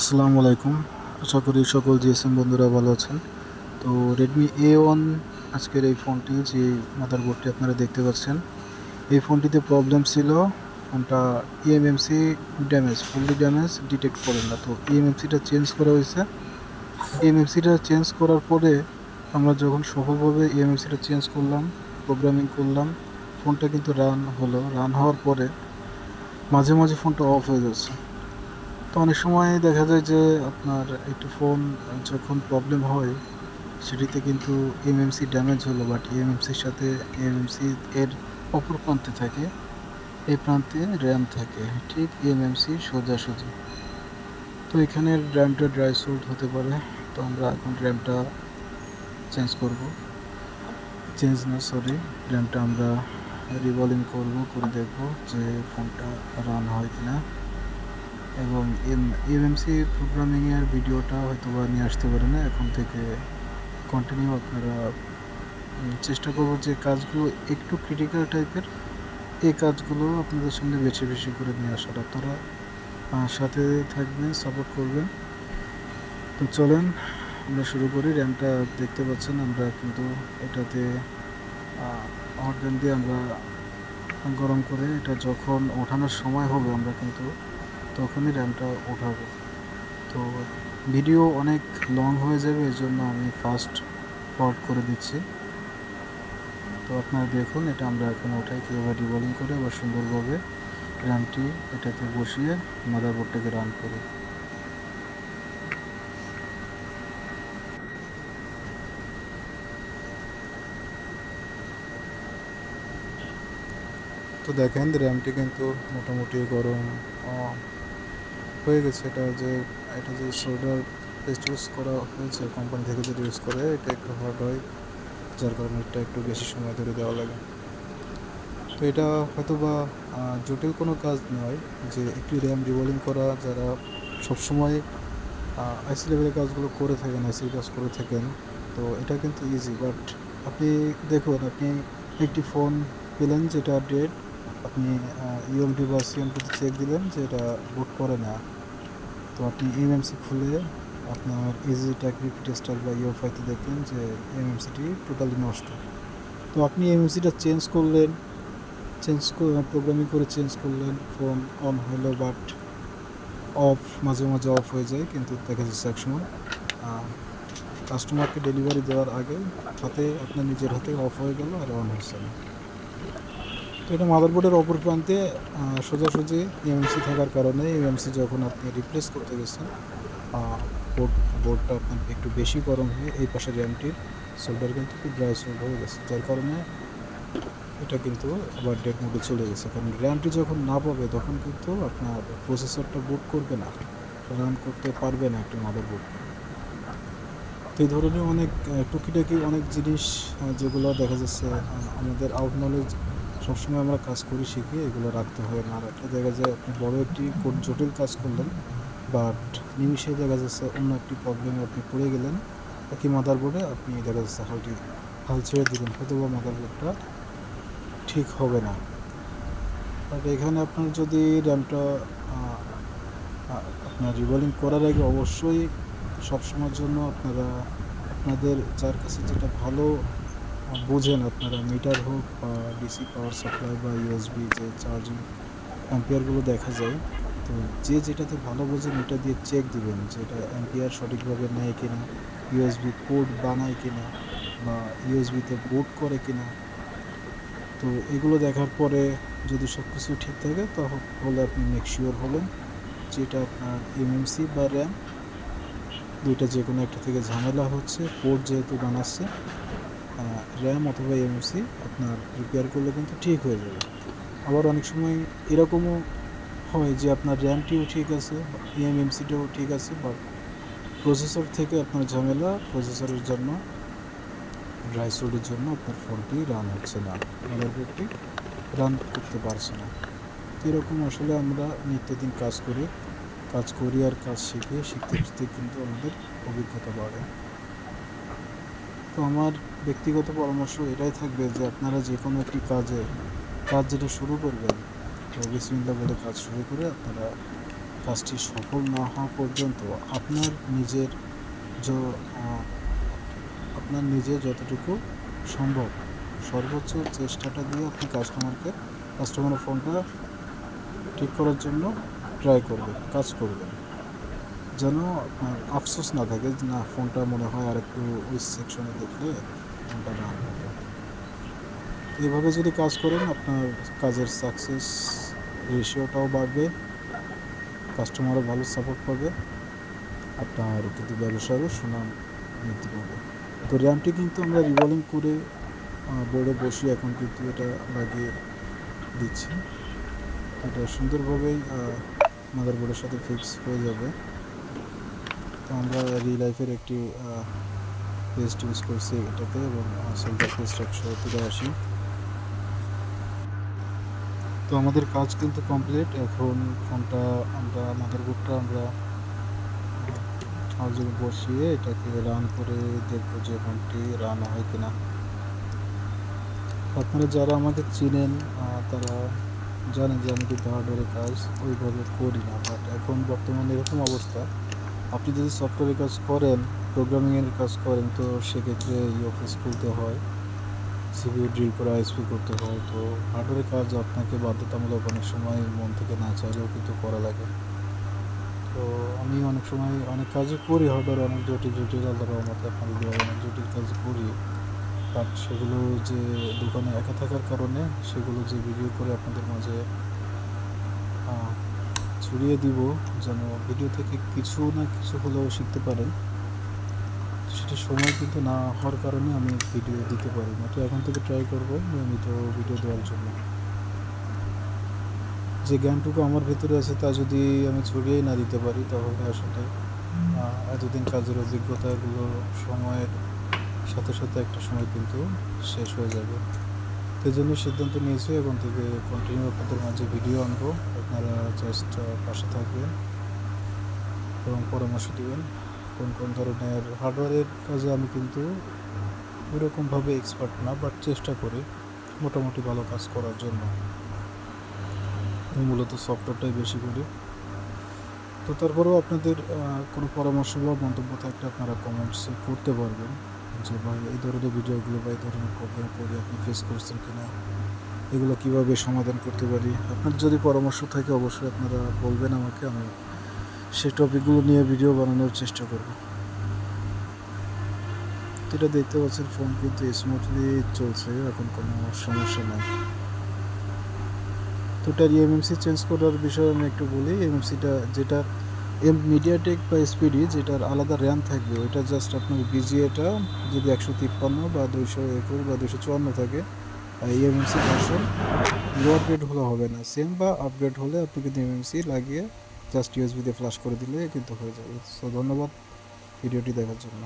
আসসালামু আলাইকুম। আশা করি সকল জিএসএম বন্ধুরা ভালো আছেন। তো রেডমি এ ওয়ান আজকের এই ফোনটি যে মাদারবোর্ডটি আপনারা দেখতে পাচ্ছেন, এই ফোনটিতে প্রবলেম ছিল। ফোনটা E EMMC damage fully damage detect করে না। তো E ইএমএমসিটা চেঞ্জ করা হয়েছে। E ইএমএমসিটা চেঞ্জ করার পরে আমরা যখন সফলভাবে E ইএমএমসিটা চেঞ্জ করলাম প্রোগ্রামিং করলাম, ফোনটা কিন্তু রান হলো। রান হওয়ার পরে মাঝে মাঝে ফোনটা অফ হয়ে যাচ্ছে। তো অনেক সময় দেখা যায় যে আপনার একটু ফোন যখন প্রবলেম হয়, সেটিতে কিন্তু এমএমসি ড্যামেজ হলো বাট এমএমসির সাথে এমএমসি এর অপর প্রান্তে থাকে। এই প্রান্তে র্যাম থাকে, ঠিক এমএমসি সোজাসুজি। তো এখানে র্যামটা ড্রাই সোল্ড হতে পারে, তো আমরা এখন র্যামটা চেঞ্জ করব। চেঞ্জ না সরি র্যামটা আমরা রিভলিং করব, করে দেখব যে ফোনটা রান হয় কিনা। এবং এম, এমএমসি প্রোগ্রামিংয়ের ভিডিওটা হয়তো বা নিয়ে আসতে পারে না। এখন থেকে কন্টিনিউ আপনারা চেষ্টা করব যে কাজগুলো একটু ক্রিটিক্যাল টাইপের এই কাজগুলো আপনাদের সামনে বেছে বেশি করে নিয়ে আসার। আপনারা সাথে থাকবেন সাপোর্ট করবেন। তো চলেন, আমরা শুরু করি। র্যামটা দেখতে পাচ্ছেন, আমরা কিন্তু এটাতে অর্গান দিয়ে আমরা গরম করে এটা যখন ওঠানোর সময় হবে, আমরা কিন্তু তখনই র্যামটা ওঠাবো। তো ভিডিও অনেক লং হয়ে যাবে, এই জন্য আমি ফাস্ট ফরওয়ার্ড করে দিচ্ছি। তো আপনারা দেখুন, এটা আমরা এখন ওঠাই কীভাবে রিভলিং করে, আবার সুন্দরভাবে র্যামটি এটাতে বসিয়ে মাদারবোর্ডটাকে রান করি। তো দেখেন, র্যামটি কিন্তু মোটামুটি গরম হয়ে গেছে এটা যে এটা যে সোল্ডার পেস্ট ইউজ করা হয়েছে কোম্পানি থেকে যেটা ইউজ করে, এটা একটু হার্ড হয়, যার কারণে এটা একটু বেশি সময় ধরে দেওয়া লাগে। তো এটা হয়তো বা জটিল কোনো কাজ নয় যে একটি র্যাম রিভলিং করা, যারা সবসময় আইসি লেভেলের কাজগুলো করে থাকেন আইসি কাজ করে থাকেন, তো এটা কিন্তু ইজি বাট আপনি দেখুন, আপনি একটি ফোন পেলেন যেটা ডেড আপনি ইএমটি বা সিএমটিতে চেক দিলেন যে এটা বুট করে না। তো আপনি এমএমসি খুলে আপনার ইজি টেকনিক টেস্টার বা ইউএফআইতে দেখলেন যে এমএমসিটি টোটালি নষ্ট। তো আপনি এমএমসিটা চেঞ্জ করলেন চেঞ্জ প্রোগ্রামিং করে চেঞ্জ করলেন ফোন অন হলো বাট অফ মাঝে মাঝে অফ হয়ে যায়, কিন্তু দেখা যাচ্ছে একসময় কাস্টমারকে ডেলিভারি দেওয়ার আগে হাতে, আপনার নিজের হাতে অফ হয়ে গেল আর অন হচ্ছে না। তো এটা মাদারবোর্ডের অপর প্রান্তে সোজাসুজি ইএমসি থাকার কারণে ইএমসি যখন আপনি রিপ্লেস করতে গেছেন বোর্ড বোর্ডটা আপনার একটু বেশি গরম হয়ে এই পাশে র্যামটির সোল্ডার কিন্তু খুব ড্রাই সোল্ড হয়ে গেছে। যার কারণে এটা কিন্তু আবার ডেড মোডে চলে গেছে। কারণ র্যামটি যখন না পাবে তখন কিন্তু আপনার প্রসেসরটা বুট করবে না। রান করতে পারবে না একটা মাদারবোর্ড তো এই ধরনের অনেক টুকিটাকি অনেক জিনিস যেগুলো দেখা যাচ্ছে আমাদের আউট নলেজ সবসময় আমরা কাজ করি শিখি, এগুলো রাখতে হয়। না রাখলে দেখা যায় আপনি বড় একটি জটিল কাজ করলেন বাট নিমিষে দেখা যাচ্ছে অন্য একটি প্রবলেমে আপনি পড়ে গেলেন, একই মাদারবোর্ডে আপনি দেখা যাচ্ছে হালটি হাল ছেড়ে দিলেন হয়তো বা মাদারবোর্ডটা ঠিক হবে না। বাট এখানে আপনার যদি র্যামটা আপনার রিভলিং করার আগে অবশ্যই সবসময়ের জন্য আপনারা, আপনাদের যার কাছে যেটা ভালো বোঝেন আপনারা, মিটার হোক বা ডিসি পাওয়ার সাপ্লাই বা ইউএসবি যে চার্জিং অ্যাম্পিয়ারগুলো দেখা যায়, তো যে যেটাতে ভালো বোঝেন এটা দিয়ে চেক দিবেন যে এটা অ্যাম্পিয়ার সঠিকভাবে নেয় কিনা ইউএসবি কোড বানায় কিনা বা ইউএসবিতে বোট করে কিনা। তো এগুলো দেখার পরে যদি সব কিছু ঠিক থাকে তাহলে আপনি মেক শিওর হলেন যেটা আপনার এমএমসি বা র্যাম দুইটা যে কোনো একটা থেকে ঝামেলা হচ্ছে পোর্ট যেহেতু বানাচ্ছে র্যাম অথবা এমএমসি আপনার রিপেয়ার করলে কিন্তু ঠিক হয়ে যাবে। আবার অনেক সময় এরকমও হয় যে আপনার র্যামটিও ঠিক আছে, এমএমসিটাও ঠিক আছে বাট প্রসেসর থেকে আপনার ঝামেলা প্রসেসরের জন্য ড্রাই সোল্ডের জন্য আপনার ফোনটি রান হচ্ছে না মাদারবোর্ডটি রান করতে পারছে না। এরকম আসলে আমরা নিত্যদিন কাজ করি কাজ করি আর কাজ শিখে, শিখতে শিখতে কিন্তু আমাদের অভিজ্ঞতা বাড়ে। তো আমার ব্যক্তিগত পরামর্শ এটাই থাকবে যে আপনারা যে কোনো একটি কাজে, কাজ যেটা শুরু করবেন, তো বিসমিল্লা বলে কাজ শুরু করে আপনারা কাজটি সফল না হওয়া পর্যন্ত আপনার নিজের আপনার নিজে যতটুকু সম্ভব সর্বোচ্চ চেষ্টাটা দিয়ে আপনি কাস্টমারকে কাস্টমারের ফোনটা ঠিক করার জন্য ট্রাই করবেন, কাজ করবেন। যেন আপনার আফসোস না থাকে না, ফোনটা মনে হয় আর একটু ওই সেকশনে দেখলে ফোনটা না হবে। এইভাবে যদি কাজ করেন, আপনার কাজের সাকসেস রেশিওটাও বাড়বে কাস্টমারও ভালো সাপোর্ট পাবে, আপনার কিন্তু ব্যবসারও সুনাম বৃদ্ধি পাবে। তো র্যামটি কিন্তু আমরা রিভলিং করে বোর্ডে বসে এখন কিন্তু এটা লাগিয়ে দিচ্ছি। এটা সুন্দরভাবেই মাদারবোর্ডের সাথে ফিক্স হয়ে যাবে। তো আমরা রি লাইফের একটি পেস্ট ইউজ করছি এটাতে এবং সিলভার পেস্ট একশো আসি। তো আমাদের কাজ কিন্তু কমপ্লিট এখন ফোনটা আমরা মাদারবোর্ডটা আমরা চার্জে বসিয়ে এটাকে রান করে দেখব যে ফোনটি রান হয় কিনা। আপনারা যারা আমাকে চিনেন তারা জানেন যে আমি কিন্তু হার্ডওয়্যারের কাজ ওইভাবে করি না। বাট এখন বর্তমানে এরকম অবস্থা। আপনি যদি সফটওয়্যারের কাজ করেন প্রোগ্রামিংয়ের কাজ করেন, তো সেক্ষেত্রে অফিস খুলতে হয় সিপিইউ ড্রিল করে আইএসপি করতে হয়, তো হার্ডওয়্যারের কাজ আপনাকে বাধ্যতামূলক অনেক সময় মন থেকে না চাইলেও কিন্তু করা লাগে। তো আমি অনেক সময় অনেক কাজই করি হার্ডওয়্যার অনেক জটিল জটিল, আল্লাহ রহমতে আপনাদের অনেক জটিল কাজ করি। বাট সেগুলো যে দোকানে একা থাকার কারণে, সেগুলো যে ভিডিও করে আপনাদের মাঝে ছড়িয়ে দিব যেন ভিডিও থেকে কিছু না কিছু হলেও শিখতে পারেন সেটা সময় কিন্তু না হওয়ার কারণে আমি ভিডিও দিতে পারি না তো এখন থেকে ট্রাই করব নিয়মিত ভিডিও দেওয়ার জন্য। যে জ্ঞানটুকু আমার ভেতরে আছে তা যদি আমি ছড়িয়েই না দিতে পারি তাহলে আসলে এতদিন কাজের অভিজ্ঞতাগুলো সময়ের সাথে সাথে একটা সময় কিন্তু শেষ হয়ে যাবে। এই জন্য সিদ্ধান্ত নিয়েছি এখন থেকে কন্টিনিউ আপনাদের মাঝে ভিডিও আনব। আপনারা জাস্ট পাশে থাকবেন এবং পরামর্শ দিবেন কোন কোন ধরনের হার্ডওয়্যারের কাজে আমি কিন্তু ওইরকমভাবে এক্সপার্ট না বাট চেষ্টা করি মোটামুটি ভালো কাজ করার জন্য। মূলত সফটওয়্যারটাই বেশি করি। তো তারপরেও আপনাদের কোনো পরামর্শ বা মন্তব্য থাকলে আপনারা কমেন্টসে করতে পারবেন। যে, ভাই, এই ধরনের ভিডিওগুলো বা এই ধরনের প্রবলেম পড়ে আপনি ফেস করছেন কিনা, এগুলো কীভাবে সমাধান করতে পারি? আপনার যদি পরামর্শ থাকে, অবশ্যই আপনারা বলবেন আমাকে, আমি সেই টপিকগুলো নিয়ে ভিডিও বানানোর চেষ্টা করব। এটা দেখতে পাচ্ছেন ফোন কিন্তু স্মুথলি চলছে, এখন কোনো সমস্যা নাই। তো এটার এমএমসি চেঞ্জ করার বিষয়ে আমি একটু বলি এমএমসিটা যেটা এম মিডিয়াটেক বা স্পিডি যেটার আলাদা র্যাম থাকবে, ওইটা জাস্ট আপনার বিজিএটা যদি একশো তিপ্পান্ন বা দুইশো একুশ বা দুইশো চুয়ান্ন থাকে ইএমএমসি ভার্সন লো আপগ্রেড হলে হবে না। সেম বা আপগ্রেড হলে আপনি কিন্তু এমএমসি লাগিয়ে জাস্ট ইউএসবি দিয়ে ফ্লাশ করে দিলে কিন্তু হয়ে যাবে। সো ধন্যবাদ ভিডিওটি দেখার জন্য।